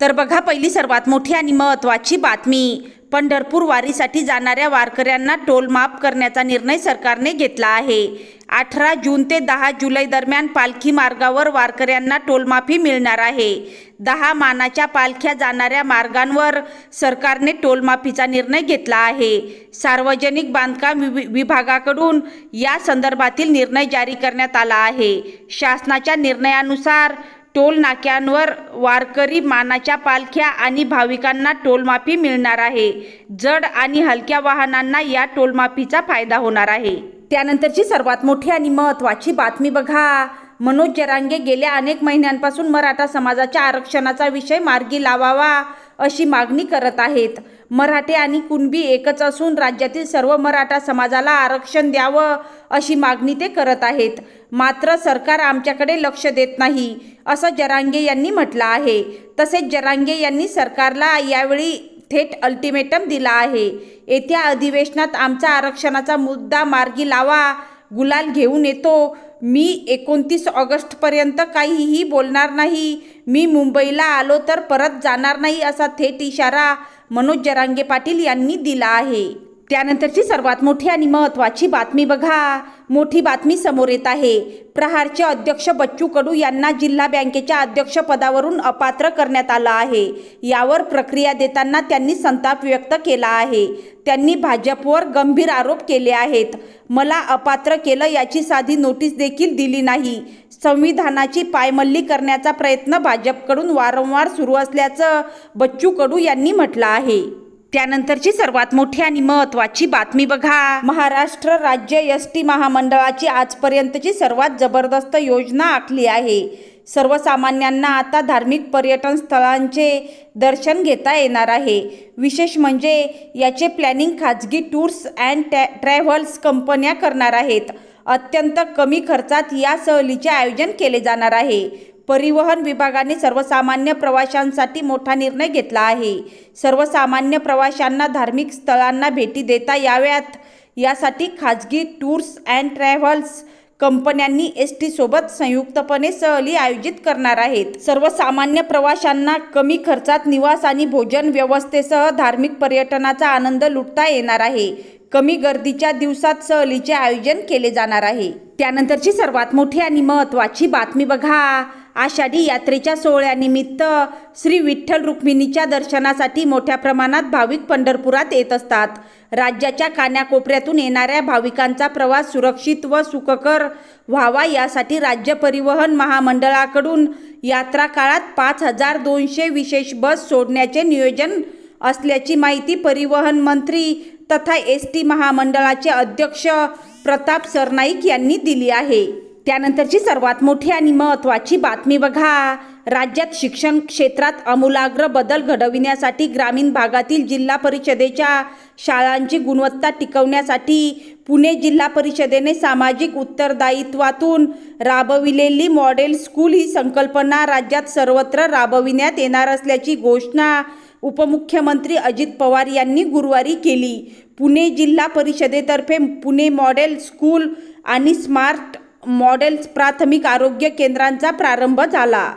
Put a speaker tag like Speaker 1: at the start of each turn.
Speaker 1: तर बघा पहिली सर्वात मोठी आणि महत्त्वाची बातमी. पंढरपूर वारीसाठी जाणाऱ्या वारकऱ्यांना टोल माफ करण्याचा निर्णय सरकारने घेतला आहे. अठरा जून ते दहा जुलै दरम्यान पालखी मार्गावर वारकऱ्यांना टोलमाफी मिळणार आहे. दहा मानाच्या पालख्या जाणाऱ्या मार्गांवर सरकारने टोलमाफीचा निर्णय घेतला आहे. सार्वजनिक बांधकाम विभागाकडून या संदर्भातील निर्णय जारी करण्यात आला आहे. शासनाच्या निर्णयानुसार टोल नाक्यांवर वारकरी मानाच्या पालख्या आणि भाविकांना टोलमाफी मिळणार आहे. जड आणि हलक्या वाहनांना या टोलमाफीचा फायदा होणार आहे. त्यानंतरची सर्वात मोठी आणि महत्त्वाची बातमी बघा. मनोज जरांगे गेल्या अनेक महिन्यांपासून मराठा समाजाच्या आरक्षणाचा विषय मार्गी लावावा. अशी मागणी करत आहेत. मराठे आणि कुणबी एकच असून राज्यातील सर्व मराठा समाजाला आरक्षण द्यावं अशी मागणी ते करत आहेत. मात्र सरकार आमच्याकडे लक्ष देत नाही असं जरांगे यांनी म्हटलं आहे. तसेच जरांगे यांनी सरकारला यावेळी थेट अल्टिमेटम दिला आहे. येत्या अधिवेशनात आमचा आरक्षणाचा मुद्दा मार्गी लावा गुलाल घेऊन येतो. मी एकोणतीस ऑगस्टपर्यंत काहीही बोलणार नाही. मी मुंबईला आलो तर परत जाणार नाही असा थेट इशारा मनोज जरांगे पाटील यांनी दिला आहे. त्यानंतरची सर्वात मोठी आणि महत्त्वाची बातमी बघा. मोठी बातमी समोर येत आहे. प्रहारचे अध्यक्ष बच्चू कडू यांना जिल्हा बँकेच्या अध्यक्षपदावरून अपात्र करण्यात आलं आहे. यावर प्रक्रिया देताना त्यांनी संताप व्यक्त केला आहे. त्यांनी भाजपवर गंभीर आरोप केले आहेत. मला अपात्र केलं याची साधी नोटीस देखील दिली नाही. संविधानाची पायमल्ली करण्याचा प्रयत्न भाजपकडून वारंवार सुरू असल्याचं बच्चू कडू यांनी म्हटलं आहे. त्यानंतरची सर्वात मोठी आणि महत्त्वाची बातमी बघा. महाराष्ट्र राज्य एस टी महामंडळाची आजपर्यंतची सर्वात जबरदस्त योजना आखली आहे. सर्वसामान्यांना आता धार्मिक पर्यटन स्थळांचे दर्शन घेता येणार आहे. विशेष म्हणजे याचे प्लॅनिंग खाजगी टूर्स अँड टॅ ट्रॅव्हल्स कंपन्या करणार आहेत. अत्यंत कमी खर्चात या सहलीचे आयोजन केले जाणार आहे. परिवहन विभागाने सर्वसामान्य प्रवाशांसाठी मोठा निर्णय घेतला आहे. सर्वसामान्य प्रवाशांना धार्मिक स्थळांना भेटी देता याव्यात. यासाठी खाजगी टूर्स अँड ट्रॅव्हल्स कंपन्यांनी एस टी सोबत संयुक्तपणे सहली आयोजित करणार आहेत. सर्वसामान्य प्रवाशांना कमी खर्चात निवास आणि भोजन व्यवस्थेसह धार्मिक पर्यटनाचा आनंद लुटता येणार आहे. कमी गर्दीच्या दिवसात सहलीचे आयोजन केले जाणार आहे. त्यानंतरची सर्वात मोठी आणि महत्त्वाची बातमी बघा. आषाढी यात्रेच्या सोहळ्यानिमित्त श्री विठ्ठल रुक्मिणीच्या दर्शनासाठी मोठ्या प्रमाणात भाविक पंढरपुरात येत असतात. राज्याच्या कान्याकोपऱ्यातून येणाऱ्या भाविकांचा प्रवास सुरक्षित व सुखकर व्हावा यासाठी राज्य परिवहन महामंडळाकडून यात्रा काळात पाच हजार दोनशे विशेष बस सोडण्याचे नियोजन असल्याची माहिती परिवहन मंत्री तथा एस टी महामंडळाचे अध्यक्ष प्रताप सरनाईक यांनी दिली आहे. त्यानंतरची सर्वात मोठी आणि महत्त्वाची बातमी बघा. राज्यात शिक्षण क्षेत्रात आमूलाग्र बदल घडविण्यासाठी ग्रामीण भागातील जिल्हा परिषदेच्या शाळांची गुणवत्ता टिकवण्यासाठी पुणे जिल्हा परिषदेने सामाजिक उत्तरदायित्वातून राबविलेली मॉडेल स्कूल ही संकल्पना राज्यात सर्वत्र राबविण्यात येणार असल्याची घोषणा उपमुख्यमंत्री अजित पवार यांनी गुरुवारी केली. पुणे जिल्हा परिषदेतर्फे पुणे मॉडेल स्कूल आणि स्मार्ट मॉडेल्स प्राथमिक आरोग्य केंद्रांचा प्रारंभ झाला.